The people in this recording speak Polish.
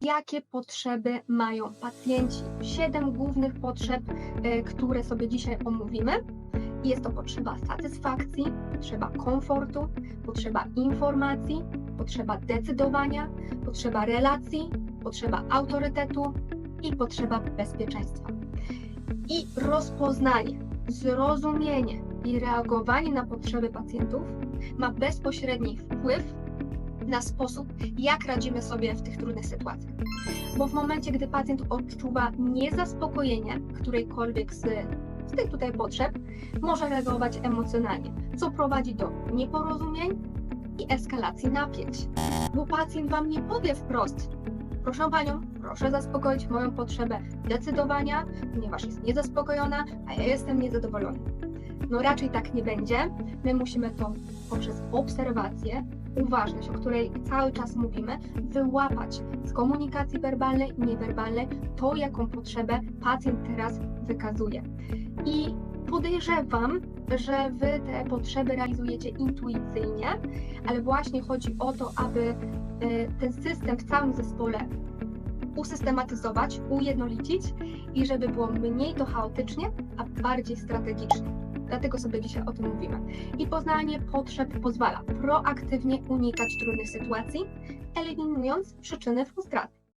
jakie potrzeby mają pacjenci. Siedem głównych potrzeb, e, które sobie dzisiaj omówimy. Jest to potrzeba satysfakcji, potrzeba komfortu, potrzeba informacji, potrzeba decydowania, potrzeba relacji, potrzeba autorytetu i potrzeba bezpieczeństwa. I rozpoznanie, zrozumienie i reagowanie na potrzeby pacjentów ma bezpośredni wpływ na sposób, jak radzimy sobie w tych trudnych sytuacjach. Bo w momencie, gdy pacjent odczuwa niezaspokojenie którejkolwiek z, z tych tutaj potrzeb, może reagować emocjonalnie, co prowadzi do nieporozumień i eskalacji napięć. Bo pacjent Wam nie powie wprost, proszę Panią, proszę zaspokoić moją potrzebę decydowania, ponieważ jest niezaspokojona, a ja jestem niezadowolony. No raczej tak nie będzie. My musimy to poprzez obserwację, uważność, o której cały czas mówimy, wyłapać z komunikacji werbalnej i niewerbalnej to, jaką potrzebę pacjent teraz wykazuje. I podejrzewam, że Wy te potrzeby realizujecie intuicyjnie, ale właśnie chodzi o to, aby e, ten system w całym zespole usystematyzować, ujednolicić i żeby było mniej to chaotycznie, a bardziej strategicznie. Dlatego sobie dzisiaj o tym mówimy. I poznanie potrzeb pozwala proaktywnie unikać trudnych sytuacji, eliminując przyczyny frustracji.